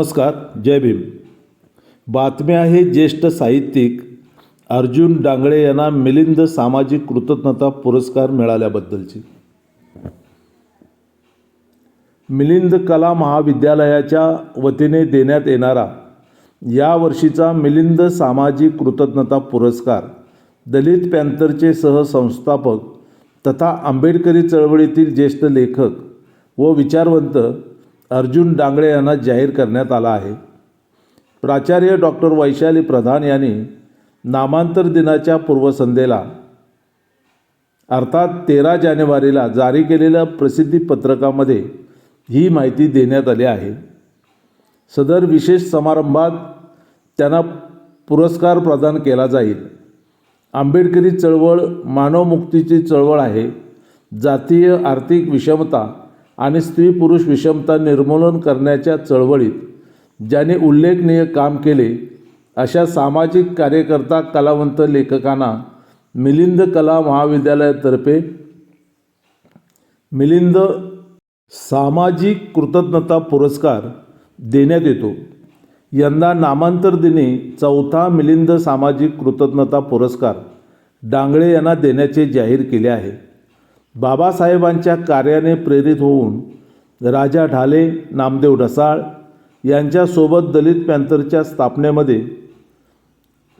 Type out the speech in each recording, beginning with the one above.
नमस्कार जय भीम. बातम्या आहे ज्येष्ठ साहित्यिक अर्जुन डांगळे यांना मिलिंद सामाजिक कृतज्ञता पुरस्कार मिळाल्याबद्दलची. मिलिंद कला महाविद्यालयाच्या वतीने देण्यात येणारा या वर्षीचा मिलिंद सामाजिक कृतज्ञता पुरस्कार दलित पॅंथरचे सहसंस्थापक तथा आंबेडकरी चळवळीतील ज्येष्ठ लेखक व विचारवंत अर्जुन डांगळे यांना जाहीर करण्यात आला आहे. प्राचार्य डॉक्टर वैशाली प्रधान यांनी नामांतर दिनाच्या पूर्वसंध्येला अर्थात तेरा जानेवारीला जारी केलेल्या प्रसिद्धी पत्रकामध्ये ही माहिती देण्यात आली आहे. सदर विशेष समारंभात त्यांना पुरस्कार प्रदान केला जाईल. आंबेडकरी चळवळ मानवमुक्तीची चळवळ आहे. जातीय आर्थिक विषमता आणि स्त्री पुरुष विषमता निर्मूलन करण्याच्या चळवळीत ज्याने उल्लेखनीय काम केले अशा सामाजिक कार्यकर्ता कलावंत लेखकांना मिलिंद कला महाविद्यालयातर्फे मिलिंद सामाजिक कृतज्ञता पुरस्कार देण्यात येतो. यंदा नामांतर दिनी चौथा मिलिंद सामाजिक कृतज्ञता पुरस्कार डांगळे यांना देण्याचे जाहीर केले आहे. बाबासाहेबांच्या कार्याने प्रेरित होऊन राजा ढाले नामदेव ढसाळ यांच्यासोबत दलित पॅंथरच्या स्थापनेमध्ये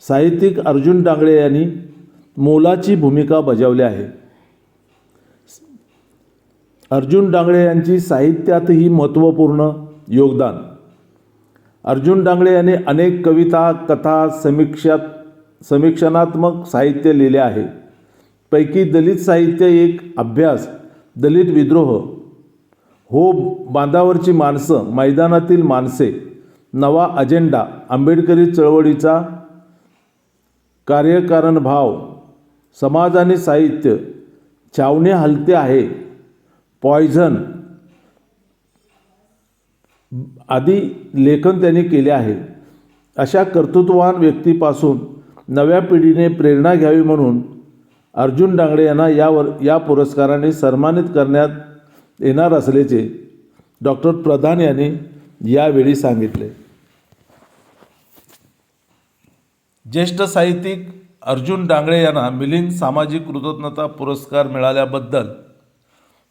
साहित्यिक अर्जुन डांगळे यांनी मोलाची भूमिका बजावली आहे. अर्जुन डांगळे यांची साहित्यातही महत्त्वपूर्ण योगदान. अर्जुन डांगळे यांनी अनेक कविता कथा समीक्षा समीक्षणात्मक साहित्य लिहिले आहे. पैकी दलित साहित्य एक अभ्यास दलित विद्रोह. हो बांधावरची माणसं मैदानातील माणसे. नवा अजेंडा आंबेडकरी चळवळीचा कार्यकारण भाव समाज आणि साहित्य. छावणे हलते आहे. पॉयझन. आदी लेखन त्यांनी केले आहे. अशा कर्तृत्ववान व्यक्तीपासून नव्या पिढीने प्रेरणा घ्यावी म्हणून अर्जुन डांगडे यांना यावर या पुरस्काराने सन्मानित करण्यात येणार असल्याचे डॉक्टर प्रधान यांनी यावेळी सांगितले. ज्येष्ठ साहित्यिक अर्जुन डांगळे यांना मिलिंद सामाजिक कृतज्ञता पुरस्कार मिळाल्याबद्दल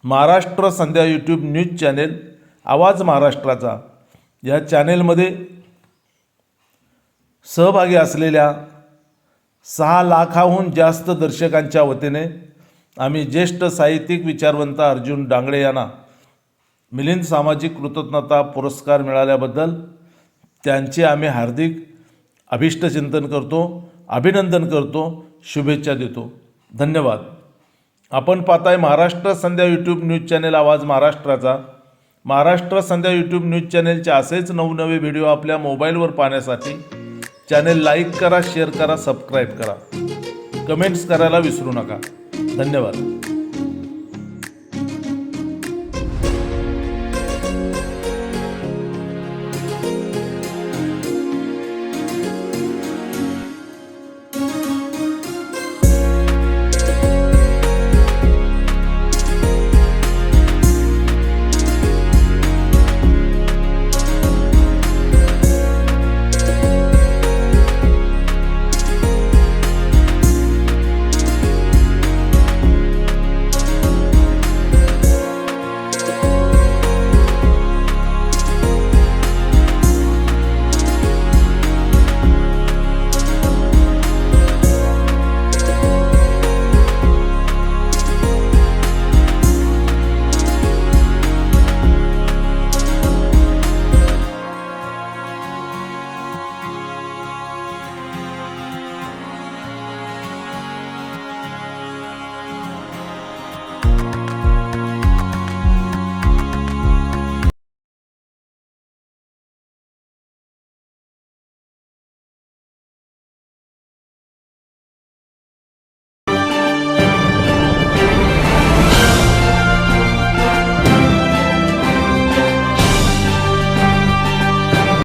Maharashtra Sandhya YouTube news channel आवाज महाराष्ट्राचा या चॅनेलमध्ये सहभागी असलेल्या सहा लाखाहून जास्त दर्शकांच्या वतीने आम्ही ज्येष्ठ साहित्यिक विचारवंत अर्जुन डांगळे यांना मिलिंद सामाजिक कृतज्ञता पुरस्कार मिळाल्याबद्दल त्यांचे आम्ही हार्दिक अभिष्टचिंतन करतो अभिनंदन करतो शुभेच्छा देतो. धन्यवाद. आपण पाहताय Maharashtra Sandhya YouTube news channel आवाज महाराष्ट्राचा. महाराष्ट्र संध्या यूट्यूब न्यूज चॅनेलचे असेच नवनवे व्हिडिओ आपल्या मोबाईलवर पाहण्यासाठी चॅनेल लाईक करा शेअर करा सबस्क्राईब करा. कमेंट्स करायला विसरू नका. धन्यवाद.